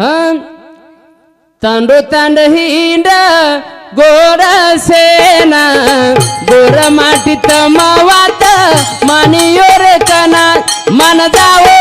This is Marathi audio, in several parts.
हं? तांडो तांड हिंड गोर सेना गोर माटीत मवात मानियो रे कना मन जावो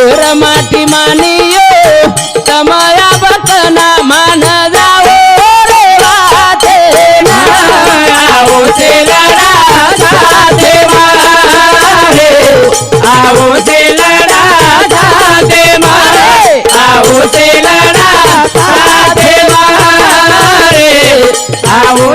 गोर माटी मानियो तमया बकना मान जाओ रे वाटे ना आओ से लड़ा साथे मारे आओ से लड़ा साथे मारे आओ से लड़ा साथे मारे आओ